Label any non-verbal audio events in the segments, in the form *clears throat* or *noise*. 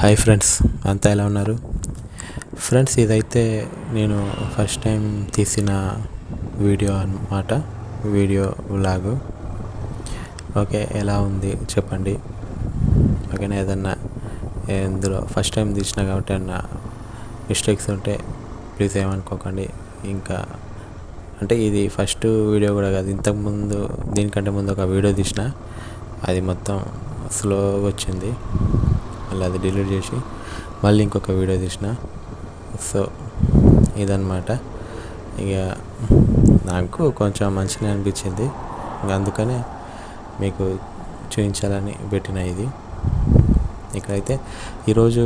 Hi friends అంతా ఎలా ఉన్నారు? ఫ్రెండ్స్ ఇదైతే నేను ఫస్ట్ టైం తీసిన వీడియో అన్నమాట. వీడియో వ్లాగు ఓకే ఎలా ఉంది చెప్పండి. ఓకేనా ఏదన్నా ఇందులో ఫస్ట్ టైం తీసిన కాబట్టి ఏమన్నా మిస్టేక్స్ ఉంటే ప్లీజ్ ఏమనుకోకండి. ఇంకా అంటే ఇది ఫస్ట్ వీడియో కూడా కాదు ఇంతకుముందు దీనికంటే ముందు ఒక వీడియో తీసిన. అది మొత్తం స్లోగా వచ్చింది. మళ్ళీ అది డిలీట్ చేసి మళ్ళీ ఇంకొక వీడియో తీసిన. సో ఇదనమాట ఇక నాకు కొంచెం మంచిగా అనిపించింది. అందుకనే మీకు చూపించాలని పెట్టిన ఇది. ఇక్కడైతే ఈరోజు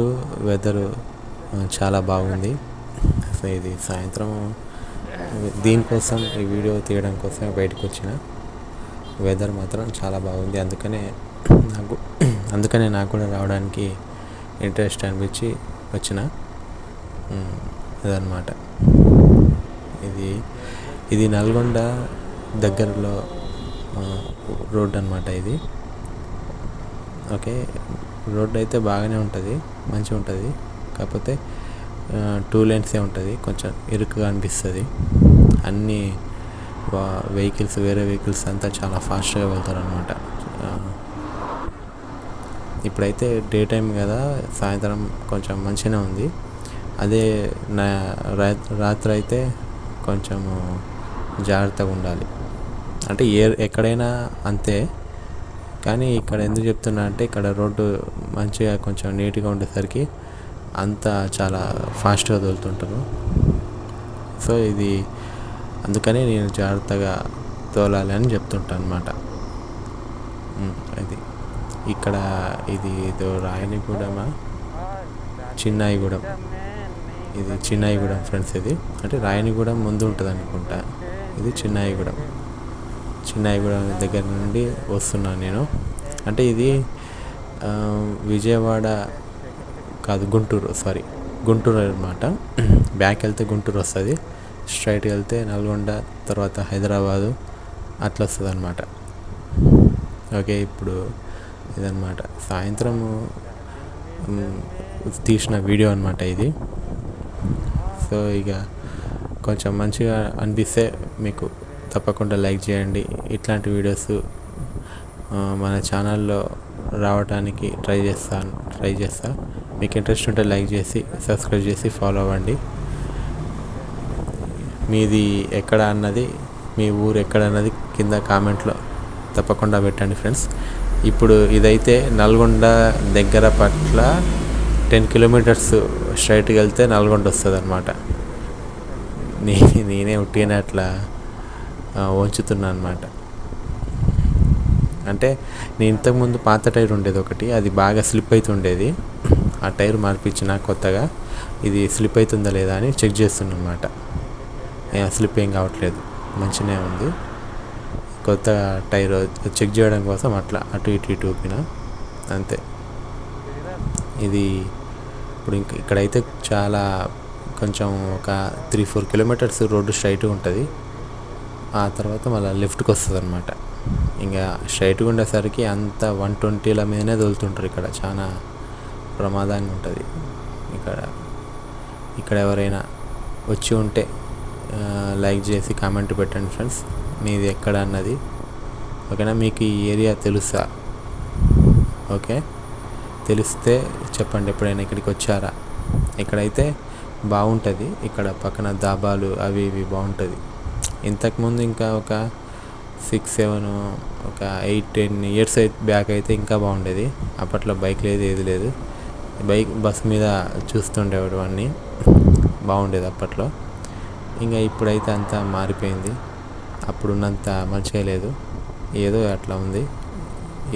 వెదరు చాలా బాగుంది. సో ఇది సాయంత్రం దీనికోసం ఈ వీడియో తీయడం కోసం బయటకు వచ్చిన వెదర్ మాత్రం చాలా బాగుంది. అందుకనే నాకు *clears throat* అందుకనే నాకు కూడా రావడానికి ఇంట్రెస్ట్ అనిపించి వచ్చిన ఇదన్నమాట. అదనమాట ఇది ఇది నల్గొండ దగ్గరలో రోడ్ అనమాట ఇది. ఓకే రోడ్ అయితే బాగానే ఉంటుంది మంచిగా ఉంటుంది. కాకపోతే టూ లైన్సే ఉంటుంది కొంచెం ఇరుకుగా అనిపిస్తుంది. అన్ని వెహికల్స్ వేరే వెహికల్స్ అంతా చాలా ఫాస్ట్గా వెళ్తారు అనమాట ఇప్పుడైతే డే టైం కదా సాయంత్రం కొంచెం మంచిగానే ఉంది. అదే నా రాత్రి అయితే కొంచెము జాగ్రత్తగా ఉండాలి. అంటే ఏ ఎక్కడైనా అంతే. కానీ ఇక్కడ ఎందుకు చెప్తున్నా అంటే ఇక్కడ రోడ్డు మంచిగా కొంచెం నీట్గా ఉండేసరికి అంతా చాలా ఫాస్ట్గా తోలుతుంటారు. సో ఇది అందుకనే నేను జాగ్రత్తగా తోలాలి అని చెప్తుంటాను అనమాట అది. ఇక్కడ ఇది ఏదో రాయనిగూడమా? చిన్నాయిగూడెం. ఇది చిన్నాయిగూడెం ఫ్రెండ్స్ ఇది. అంటే రాయనిగూడెం ముందు ఉంటుంది అనుకుంటా ఇది చిన్నాయిగూడెం. చిన్నాయిగూడెం దగ్గర నుండి వస్తున్నాను నేను. అంటే ఇది విజయవాడ కాదు గుంటూరు సారీ గుంటూరు అనమాట బ్యాక్ వెళ్తే గుంటూరు వస్తుంది. స్ట్రైట్ వెళ్తే నల్గొండ తర్వాత హైదరాబాదు అట్లా వస్తుంది అనమాట ఓకే ఇప్పుడు ఇదన్నమాట. సాయంత్రము తీసిన వీడియో అనమాట ఇది. సో ఇక కొంచెం మంచిగా అనిపిస్తే మీకు తప్పకుండా లైక్ చేయండి. ఇట్లాంటి వీడియోస్ మన ఛానల్లో రావడానికి ట్రై చేస్తాను ట్రై చేస్తా. మీకు ఇంట్రెస్ట్ ఉంటే లైక్ చేసి సబ్స్క్రైబ్ చేసి ఫాలో అవ్వండి. మీది ఎక్కడ అన్నది మీ ఊరు ఎక్కడ అన్నది కింద కామెంట్లో తప్పకుండా పెట్టండి ఫ్రెండ్స్. ఇప్పుడు ఇదైతే నల్గొండ దగ్గర పట్ల టెన్ కిలోమీటర్స్ స్ట్రైట్కి వెళ్తే నల్గొండ వస్తుంది అనమాట నే నేనే ఉట్టిగానే అట్లా వంచుతున్నా అనమాట అంటే నేను ఇంతకుముందు పాత టైర్ ఉండేది ఒకటి అది బాగా స్లిప్ అవుతుండేది ఆ టైర్ మార్పించిన కొత్తగా ఇది స్లిప్ అవుతుందా లేదా అని చెక్ చేస్తున్నా అనమాట స్లిప్ ఏం కావట్లేదు మంచిగానే ఉంది. కొత్త టైర్ చెక్ చేయడం కోసం అట్లా అటు ఇటు ఇటు ఊపిన. అంతే. ఇది ఇప్పుడు ఇంక ఇక్కడైతే చాలా కొంచెం ఒక త్రీ ఫోర్ కిలోమీటర్స్ రోడ్డు స్ట్రైట్గా ఉంటుంది. ఆ తర్వాత మళ్ళీ లెఫ్ట్కి వస్తుంది అనమాట ఇంకా స్ట్రైట్గా ఉండేసరికి అంత వన్ ట్వంటీల మీదనే తోలుతుంటారు ఇక్కడ. చాలా ప్రమాదంగా ఉంటుంది. ఇక్కడ ఇక్కడ ఎవరైనా వచ్చి ఉంటే లైక్ చేసి కామెంట్ పెట్టండి ఫ్రెండ్స్. మీది ఎక్కడ అన్నది? ఓకేనా? మీకు ఈ ఏరియా తెలుసా? ఓకే? తెలిస్తే చెప్పండి ఎప్పుడైనా ఇక్కడికి వచ్చారా? ఇక్కడైతే బాగుంటుంది. ఇక్కడ పక్కన దాబాలు అవి ఇవి బాగుంటుంది. ఇంతకుముందు ఇంకా ఒక సిక్స్ సెవెన్ ఒక ఎయిట్ టెన్ ఇయర్స్ అయితే బ్యాక్ అయితే ఇంకా బాగుండేది. అప్పట్లో బైక్ లేదు ఏది లేదు. బైక్ బస్ మీద చూస్తుండేవాడు అన్నీ. బాగుండేది అప్పట్లో. ఇంకా ఇప్పుడైతే అంతా మారిపోయింది. అప్పుడున్నంత మంచిగా లేదు. ఏదో అట్లా ఉంది.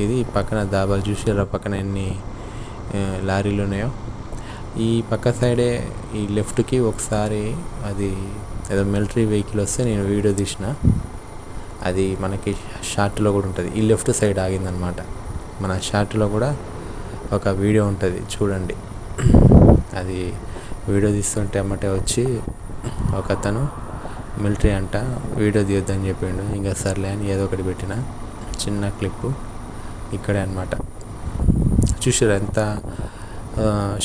ఇది పక్కన దాబాలు చూసారా పక్కన ఎన్ని లారీలు ఉన్నాయో. ఈ పక్క సైడే ఈ లెఫ్ట్కి ఒకసారి అది ఏదో మిలిటరీ వెహికల్ వస్తే నేను వీడియో తీసిన. అది మనకి షార్ట్లో కూడా ఉంటుంది. ఈ లెఫ్ట్ సైడ్ ఆగిందనమాట. మన షార్ట్లో కూడా ఒక వీడియో ఉంటుంది. చూడండి. అది వీడియో తీస్తుంటే అమ్మటే వచ్చి ఒక అతను మిలిటరీ అంట వీడియో తీయొద్దని చెప్పిండు. ఇంకా సర్లే అని ఏదో ఒకటి పెట్టిన. చిన్న క్లిప్పు ఇక్కడే అనమాట చూసారు ఎంత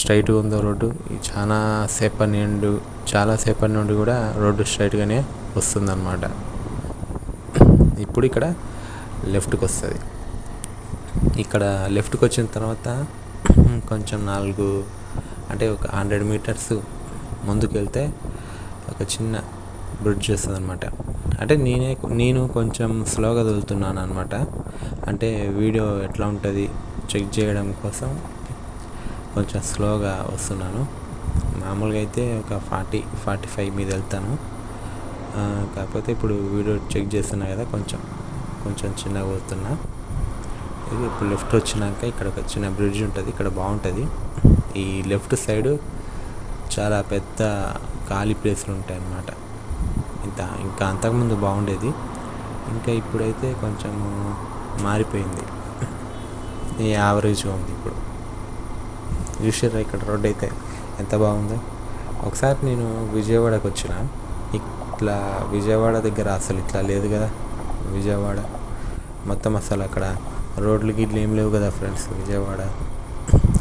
స్ట్రైట్గా ఉందో రోడ్డు. చాలా సేపటి నుండి చాలా సేపటి నుండి కూడా రోడ్డు స్ట్రైట్గానే వస్తుందన్నమాట. ఇప్పుడు ఇక్కడ లెఫ్ట్కి వస్తుంది. ఇక్కడ లెఫ్ట్కి వచ్చిన తర్వాత కొంచెం నాలుగు అంటే ఒక హండ్రెడ్ మీటర్స్ ముందుకు వెళ్తే ఒక చిన్న బ్రిడ్జ్ వస్తుంది అనమాట అంటే నేనే నేను కొంచెం స్లోగా వదులుతున్నాను అనమాట అంటే వీడియో ఎట్లా ఉంటుంది చెక్ చేయడం కోసం కొంచెం స్లోగా వస్తున్నాను. మామూలుగా అయితే ఒక ఫార్టీ ఫార్టీ ఫైవ్ మీద వెళ్తాను. కాకపోతే ఇప్పుడు వీడియో చెక్ చేస్తున్నా కదా కొంచెం కొంచెం చిన్నగా పోతున్నా. ఇప్పుడు లెఫ్ట్ వచ్చినాక ఇక్కడ ఒక చిన్న బ్రిడ్జ్ ఉంటుంది ఇక్కడ బాగుంటుంది. ఈ లెఫ్ట్ సైడ్ చాలా పెద్ద ఖాళీ ప్లేస్లు ఉంటాయి అన్నమాట ఇంత ఇంకా అంతకుముందు బాగుండేది. ఇంకా ఇప్పుడైతే కొంచెం మారిపోయింది. ఈ యావరేజ్గా ఉంది ఇప్పుడు. చూసారా ఇక్కడ రోడ్ అయితే ఎంత బాగుందో. ఒకసారి నేను విజయవాడకు వచ్చిన. ఇట్లా విజయవాడ దగ్గర అసలు ఇట్లా లేదు కదా విజయవాడ. మొత్తం అసలు అక్కడ రోడ్లు గిట్లు ఏం లేవు కదా ఫ్రెండ్స్ విజయవాడ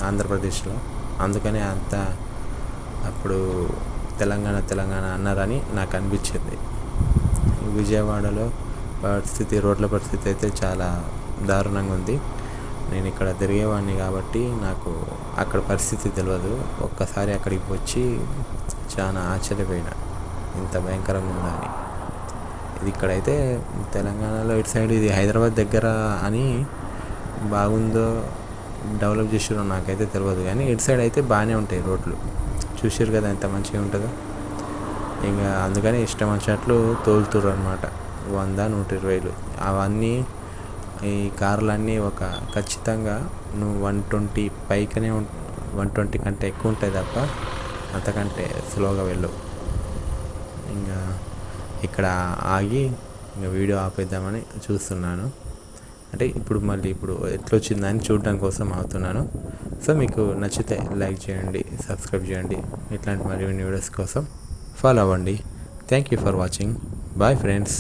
ఆంధ్రప్రదేశ్లో. అందుకనే అంత అప్పుడు తెలంగాణ తెలంగాణ అన్నారని నాకు అనిపించింది. విజయవాడలో పరిస్థితి రోడ్ల పరిస్థితి అయితే చాలా దారుణంగా ఉంది. నేను ఇక్కడ తిరిగేవాడిని కాబట్టి నాకు అక్కడ పరిస్థితి తెలియదు ఒక్కసారి అక్కడికి వచ్చి చాలా ఆశ్చర్యపోయినా. ఇంత భయంకరంగా ఉందా అని. ఇది ఇక్కడైతే తెలంగాణలో ఇటు సైడ్ ఇది హైదరాబాద్ దగ్గర అని బాగుందో డెవలప్ చేసారో నాకైతే తెలియదు కానీ ఇటు సైడ్ అయితే బాగానే ఉంటాయి రోడ్లు. చూసారు కదా ఎంత మంచిగా ఉంటుందో. ఇంకా అందుకని ఇష్టం వచ్చినట్లు తోలుతురు అనమాట వంద నూట ఇరవైలు అవన్నీ ఈ కార్లన్నీ ఒక ఖచ్చితంగా నువ్వు వన్ ట్వంటీ పైకనే వన్ ట్వంటీ కంటే ఎక్కువ ఉంటాయి తప్ప అంతకంటే స్లోగా వెళ్ళు ఇంకా ఇక్కడ ఆగి ఇంకా వీడియో ఆపేద్దామని చూస్తున్నాను. అంటే ఇప్పుడు మళ్ళీ ఇప్పుడు ఎట్లా వచ్చిందని చూడడం కోసం అవుతున్నాను సో మీకు నచ్చితే లైక్ చేయండి సబ్స్క్రైబ్ చేయండి. ఇట్లాంటి మరిన్ని వీడియోస్ కోసం ఫాలో అవ్వండి. Thank you for watching. Bye friends.